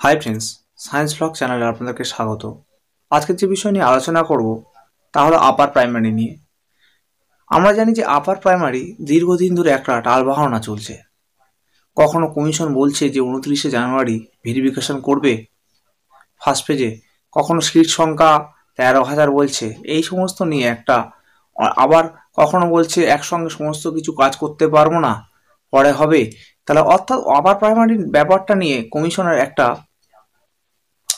Hi friends science blog চ্যানেলে আপনাদেরকে স্বাগত। আজকের যে বিষয় নিয়ে আলোচনা করব, তা হলো আপার প্রাইমারি নিয়ে। আমরা জানি যে আপার প্রাইমারি দীর্ঘদিন ধরে একটা টালবাহানা চলছে। কখনো কমিশন বলছে যে উনত্রিশে জানুয়ারি ভেরিফিকেশন করবে। ফার্স্ট পেজে কখনো সিট সংখ্যা তেরো হাজার বলছে। এই সমস্ত নিয়ে একটা, আবার কখনো বলছে একসঙ্গে সমস্ত কিছু কাজ করতে পারব না, পরে হবে। তাহলে অর্থাৎ আপার প্রাইমারির ব্যাপারটা নিয়ে কমিশনের একটা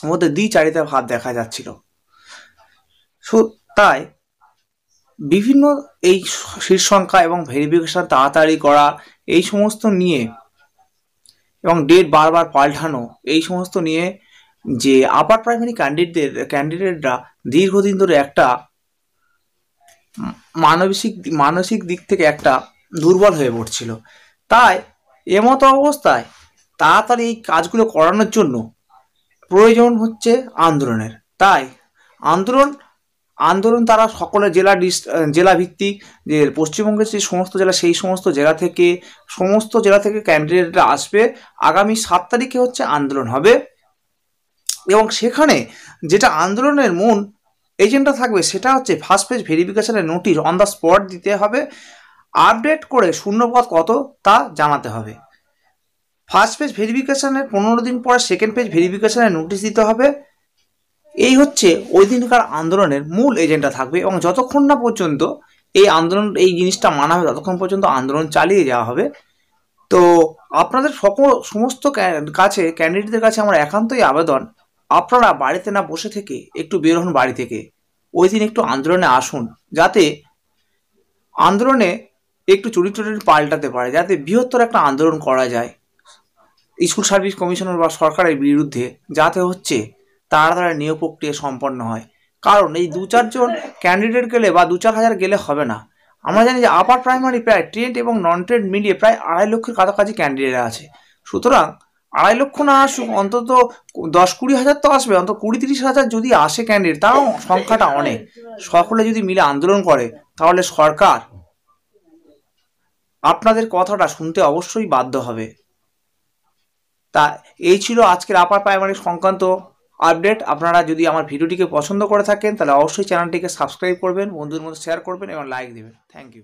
মধ্যে দ্বি চারিতা ভাব দেখা যাচ্ছিল। সো, তাই বিভিন্ন এই সংখ্যা এবং ভেরিফিকেশন তাড়াতাড়ি করা, এই সমস্ত নিয়ে এবং ডেট বারবার পাল্টানো, এই সমস্ত নিয়ে যে আপার প্রাইমারি ক্যান্ডিডেটদের ক্যান্ডিডেটরা দীর্ঘদিন ধরে একটা মানসিক মানসিক দিক থেকে একটা দুর্বল হয়ে পড়ছিল। তাই এমতো অবস্থায় তাড়াতাড়ি এই কাজগুলো করানোর জন্য প্রয়োজন হচ্ছে আন্দোলনের। তাই আন্দোলন আন্দোলন তারা সকলে জেলা জেলা ভিত্তিক যে পশ্চিমবঙ্গের যে সমস্ত জেলা, সেই সমস্ত জেলা থেকে, সমস্ত জেলা থেকে ক্যান্ডিডেটরা আসবে। আগামী সাত তারিখে হচ্ছে আন্দোলন হবে। এবং সেখানে যেটা আন্দোলনের মূল এজেন্ডা থাকবে, সেটা হচ্ছে ফার্স্ট পেজ ভেরিফিকেশনের নোটিশ অন দ্য স্পট দিতে হবে। আপডেট করে শূন্যপদ কত তা জানাতে হবে। ফার্স্ট পেজ ভেরিফিকেশনের পনেরো দিন পর সেকেন্ড পেজ ভেরিফিকেশনের নোটিশ দিতে হবে। এই হচ্ছে ওই দিনকার আন্দোলনের মূল এজেন্ডা থাকবে এবং যতক্ষণ না পর্যন্ত এই আন্দোলন, এই জিনিসটা মানা হবে, ততক্ষণ পর্যন্ত আন্দোলন চালিয়ে যাওয়া হবে। তো আপনাদের সকল, সমস্ত কাছে ক্যান্ডিডেটদের কাছে আমার একান্তই আবেদন, আপনারা বাড়িতে না বসে থেকে একটু বের হন বাড়ি থেকে। ওই দিন একটু আন্দোলনে আসুন, যাতে আন্দোলনে একটু চরিত্র পাল্টাতে পারে, যাতে বৃহত্তর একটা আন্দোলন করা যায়। স্কুল সার্ভিস কমিশনার বা সরকারের বিরুদ্ধে যাতে হচ্ছে তাড়াতাড়ি নিয়োগ প্রক্রিয়া সম্পন্ন হয়। কারণ এই দু চারজন ক্যান্ডিডেট গেলে বা দু চার হাজার গেলে হবে না। আমরা জানি যে আপার প্রাইমারি প্রায় ট্রেন্ড এবং নন ট্রেন্ড মিলিয়ে প্রায় আড়াই লক্ষের কাছাকাছি ক্যান্ডিডেট আছে। সুতরাং আড়াই লক্ষ না আসুক, অন্তত দশ কুড়ি হাজার তো আসবে, অন্তত কুড়ি তিরিশ হাজার যদি আসে ক্যান্ডিডেট তাও সংখ্যাটা অনেক। সকলে যদি মিলে আন্দোলন করে, তাহলে সরকার আপনাদের কথাটা শুনতে অবশ্যই বাধ্য হবে। তা এই ছিল আজকের আপার প্রাইমারি সংক্রান্ত আপডেট আপনারা যদি আমার ভিডিওটিকে পছন্দ করে থাকেন, তাহলে অবশ্যই চ্যানেলটিকে সাবস্ক্রাইব করবেন, বন্ধুদের মধ্যে শেয়ার করবেন এবং লাইক দেবেন। Thank you